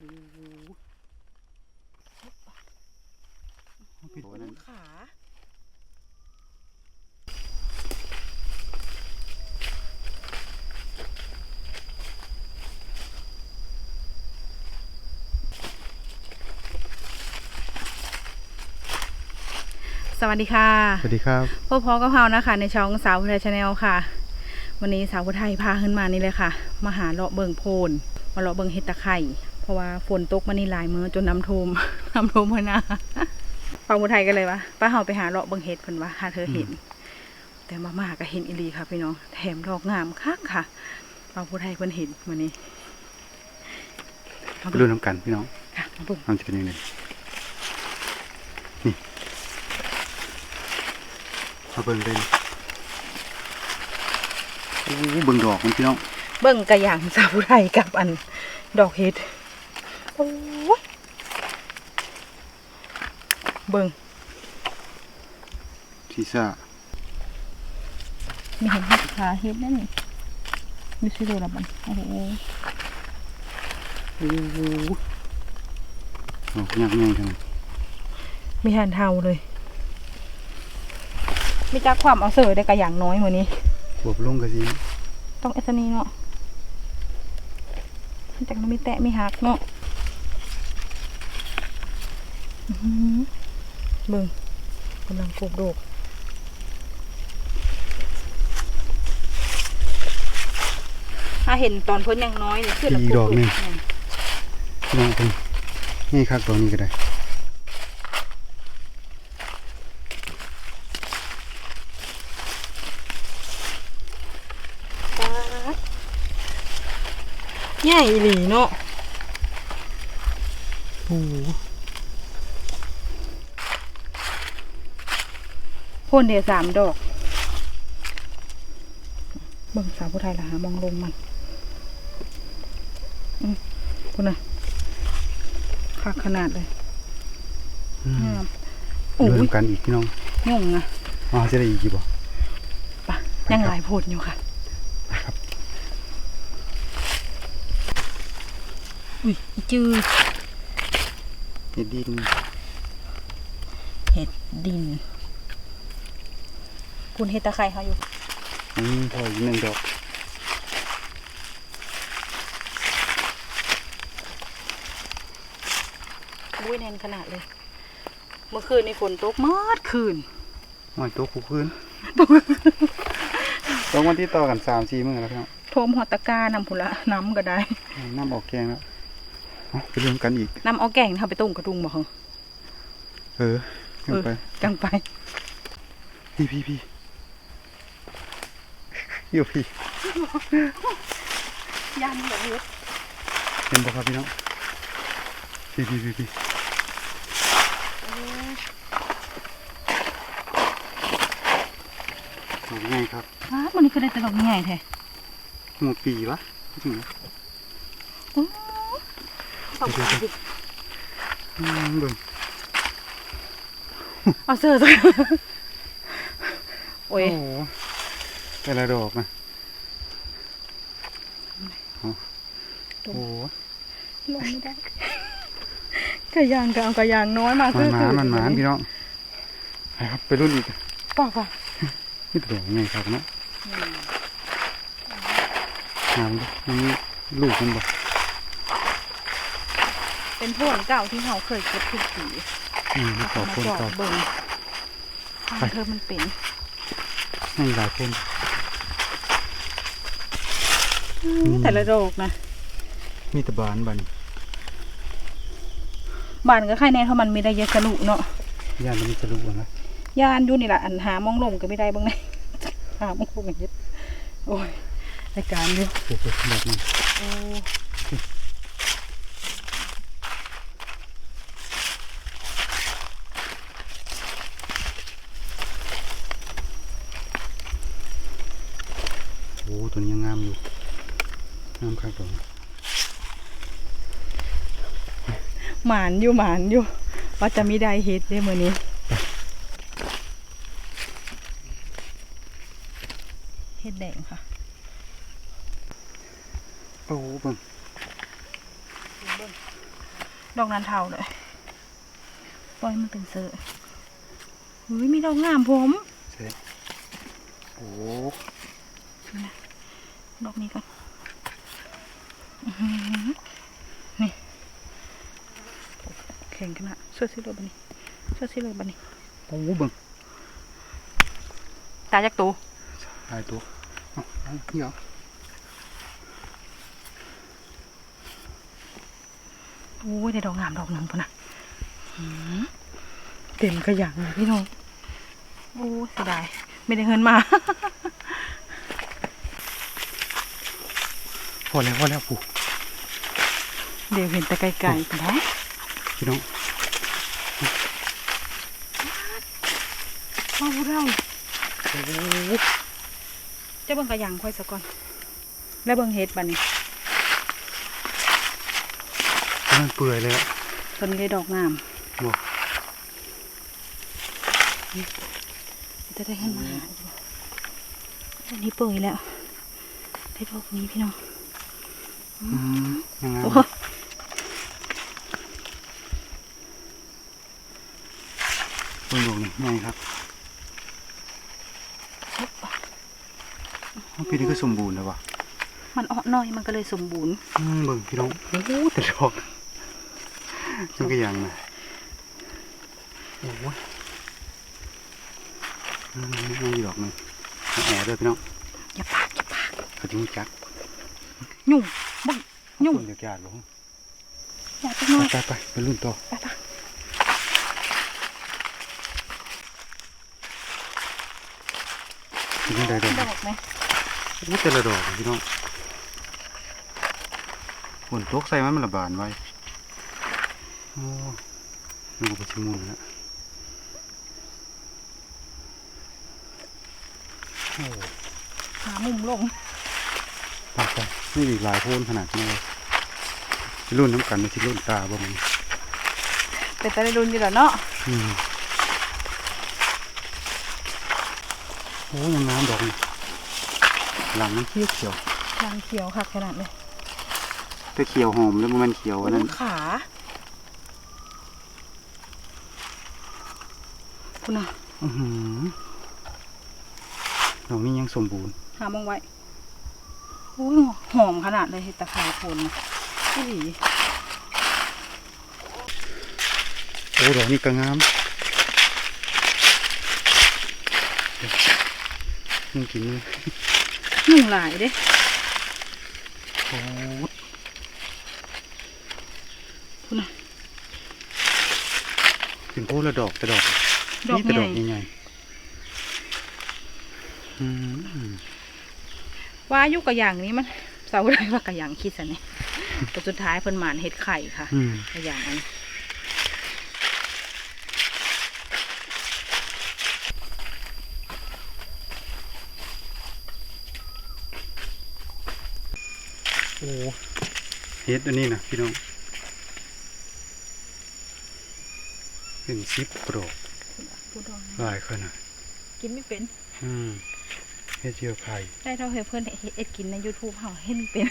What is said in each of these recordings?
โอ้โหเอาปิดไว้นั่นขาสวัสดีค่ะสวัสดีครับพ่อพ่อกะเพรานะคะ ในช่องสาวพุทธชาแนลค่ะ วันนี้สาวพุทธไทยพาขึ้นมานี่เลยค่ะ มาหาเลาะเบิงโพน มาเลาะเบิงเห็ดตะไคร่เพ ราะว่าฝนตกมานี่หลายมือจนน้ำท่วม น้ำท่วมพนาป้าพุทธไทยกันเลยวะป้าเฮาไปหาเลาะเบิงเห็ดเพิ่นว่าหาเธอเห็น แต่มามาก็เห็นอีหลีค่ะพี่น้องแถมดอกงามคักค่ะป้าพุทธไทยเพิ่นเห็นวันนี้มาไปเบิ่ดูงน้ำกันพี่น้องค่ะมาเบิ่งมันจะเป็นยังไงนี่มาเบิ่งเลยโอ้โหเบิ่งดอกมันพี่น้องเบิ่งกระอย่างสาวพุทธไทยกับอันดอกเห็ดโอ้ย เบิ่งทีซ่ามีเห็นขาเห็ดนั่นนี่มีสิโดละบันโอ้โหโอ้โหโอ้ยากง่ายจังเลยมีหันเทาเลย มีจักความเอาเสือได้กระอย่างน้อยมือนี้บวบลงกะสิต้องเอสนีเนาะจากนั้นมีแตะมีหักเนาะ อื้อหือเบิ่งกำลังกบโดกถ้าเห็นตอนเพิ่นยังน้อยนี่คือละกบโดกเนี่ยพี่น้องเป็นนี่คักตัวนี้ก็ได้ป๊าดใหญ่อีหลีเนาะโอ้โห พ่นเดียวสามดอก เบิ่งสาวผู้ไทยละหามองลงมันอืมคุณน่ะคักขนาดเลยอืมงามดูโอ้ยน้ำกันอีกพี่น้องยุ่งอะอ๋อจะได้อีกกี่บ่ปะยังหลายโพดอยู่ค่ะครับอุ้ยอีจือเฮ็ดดิน เห็ดดิน คุณเห็ดตะไคร้เขาอยู่อืมพออีกหนึ่งดอกอุ้ยแน่นขนาดเลย เมื่อคืนนี่ฝนตกมอดคืนหอยตัวคู่คืนสองวันที่ต่อกันสามสี่มื้อแล้วพี่น้องโทมหอดตะกร้านำผุละน้ำก็ได้น้ำออกแกงแล้วเอาไปเรื่องกันอีกน้ำเอาแกงทำไปต้มกระดุงบ่เหรอเออขึ้นไปจังไปพี่พี่พี่ อยู่พี่ยันเหลือเฮ็ดเห็นบ่ครับพี่น้องพี่พี่พี่พี่โอ้ง่ายครับอ้าวันนี้คือได้แต่ดอกใหญ่แท้หมูปีวะจริงเหรอเอาไปดิอืมเบิ่งเอาเสื้อซะโอ้ยโอ้โห แต่ละดอกนะเอาโอ้โหลงไม่ได้กระยางก็เอากระยางน้อยมามันหมามันหมาพี่น้องไปครับไปรุ่นอีกป่าป่านี่ตัวง่ายครับเนาะหามดิมันมีลูกมันบ่เป็นพวกเก่าที่เขาเคยเก็บทุกปีอืมมีต่อมาคนจอดต่อเบิ่งไปเธอมันเป็นให้หลายคน แต่ละดอกนะมีแตะบานบัดนบ้านก็ใครแน่เท่ามันมีได้เยอะสรุเนาะย่านมันจะรู้นะยานอยู่นี่แหละอันหามองลมก็ไม่ได้บ้างไงหามองลมอย่างเงี้ยโอ้ยรายการอยู่โอ้โหแบบนี้โอ้โอ้ตัวนี้ยังงามอยู่ งามครับผมหมานอยู่หมานอยู่ ว่าจะมีได้เฮ็ดได้มื้อนี้เฮ็ดแดงค่ะโอ้โหเบิ่งเบิ่งดอกนันเทาเลยปล่อยมันเป็นเสืออุ้ยมีดอกงามผมเสร็จโอ้ดอกนี้ก่อนอื้อหือ นี่แข็งขนาดเสื้อสีเหลืองบันนี้เสื้อสีเหลืองบันนี้โอ้เบิ่งตาจักตูหลายตัวเอาเอานี่เหรอโอ้ยได้ดอกงามดอกหนึ่งพุ่นนะอื้อหือเต็มกระหยังเลยพี่น้องโอ้ยเสียดายไม่ได้เงินมา อแล้วพอแล้วปู่เดี๋ยวเห็นแต่ไกลๆกันนะพี่น้องมาพูดเราโอ้จะเบิ่งกระหยังค่อยสักก่อน แล้วเบิ่งเฮ็ดบัดนี้มันเปื่อยเลยอะตอนนี้ได้ดอกงามบอกจะได้ให้มาหาอยู่อันนี้เปื่อยแล้ว ได้ดอกนี้พี่น้องอืมยังไง โอ้เบิ่งดอกนี่ไงครับเอาปีนี้ก็สมบูรณ์แล้ววะมันอ่อนน้อยมันก็เลยสมบูรณ์อืมเบิ่งพี่น้องโอ้โหแต่ดอกมันก็ยังนะโอ้ยอืมนี่มีดอกหนึงเอาแอร์ด้วยพี่น้องอย่าปากอย่าปากเขาจะมีจัก ยุ่งบึ้งยุ่งคนเดียวกันบ่อย่าไปน้อยไปไปไปรุ่นต่อไปปะกินได้ดอกดอกไหมโอ้แต่ละดอกพี่น้องฝนตกใส่มันมันระบาดไว้โอ้นึกว่าไปชิมุนแล้วโอ้หามุมลงไปไป นี่อีกหลายโพนขนาดนี้เลยสิรุ่นน้ำกันไม่สิรุ่นตาบ่มีเป็นตะได้รุนอยู่แล้วเนาะอืมโอ้ยังน้ำดอกนี่หลังมันเขียวเขียวยางเขียวค่ะขนาดเลยแต่เขียวหอมแล้วมันเขียวอันนั้นขาคุณน่ะอือหือดอกนี้ยังสมบูรณ์หามองไว้โอ้ยหอมขนาดเลยเห็ดตะไคร้โคนนะพี่หลีโอ้ดอกนี้ก็งามมึงกินเลยหนุ่งหลายเด้โอ้คุณน่ะเป็นโพละดอกแต่ดอกดอกนี่แต่ใหดญ่อกใหญ่ๆอืม ว่าอยุกระอย่างนี้มันเสาได้ว่ากระอย่างคิดซะเนี่ยแต่สุดท้ายเพิ่นหมานเห็ดไข่ค่ะอืมกระอย่างอันโอ้เฮ็ดอันนี้นะพี่น้องเป็นซิปโปรกพูดดองหลายขนาดกินไม่เป็น อืม เฮ็ดเจียวไข่ได้เท่าเฮ็ดเพื่อนเฮ็ดเอ็ดกินใน YouTube เฮาเฮ็ดไม่เป็น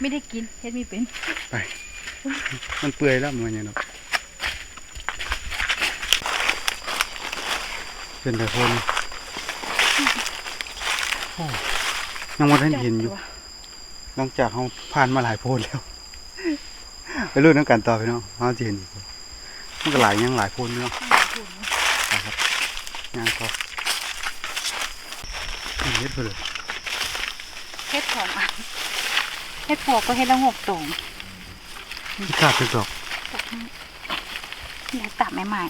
ไม่ได้กินเฮ็ดไม่เป็น ไป มันเปื่อยแล้วมันยังเนาะเป็นแต่คนโอ้ยังไม่ทันเห็นอยู่ หลังจากเขาผ่านมาหลายโพดแล้ว ไปรุ่นน้ำกันต่อไปเนาะเขาจะเห็นอีกมันก็หลายยังหลายโพดเนาะไปครับงานก็ เฮ็ดไปเลยเฮ็ดของอันเฮ็ดพอกก็เฮ็ดละหกตรงที่กาดเป็นดอกนี่ตัดใหม่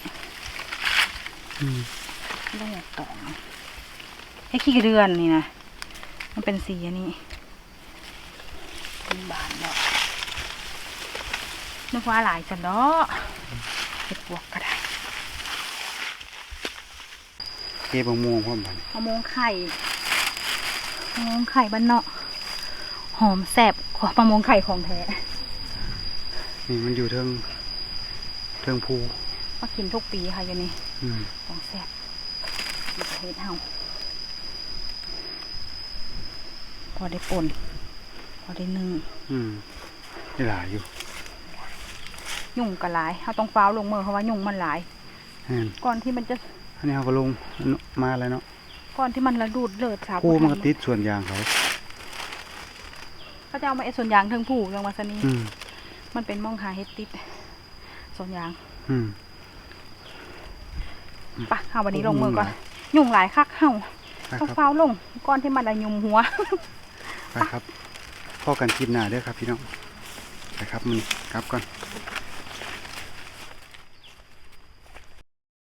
อืมๆละหกตรงเฮ็ดขี้กระเดือนนี่นะมันเป็นสีอันนี้เป็นบานดอกนึกว่าหลายจังเนาะเฮ็ดพวกก็ได้เก็บมะม่วงพร้อมกันมะม่วงไข่ มะม่วงไข่บ้านเนาะหอมแซ่บกว่ามะม่วงไข่ของแท้นี่มันอยู่เทิงเทิงภูมากินทุกปีค่ะอยู่นี่อืมของแซ่บอยู่ประเทศเฮาพอได้ป่นพอได้นึ่งอืมได้หลายอยู่ ยุ่งก็หลายเขาต้องฟ้าวลงมือเพราะว่ายุ่งมันหลายแม่นก่อนที่มันจะอันนี้เขาก็ลงมาแล้วเนาะ ก่อนที่มันระดูดเลิศสาวผู้มันก็ทำติดส่วนยางเขาเขาจะเอามาเอ็ดส่วนยางเทิงผู้ยังมาสนีอืมมันเป็นมองหาเฮ็ดติดส่วนยาง อืมปะเอาวันนี้ลงมือก่อน ยุ่งหลายคักเฮาไปต้องครับฟ้าวลงก่อนที่มันจะยุมหัวไปครับพ่อกันคลิปหน้าเด้อครับพี่น้องไปครับมันกลับก่อนไ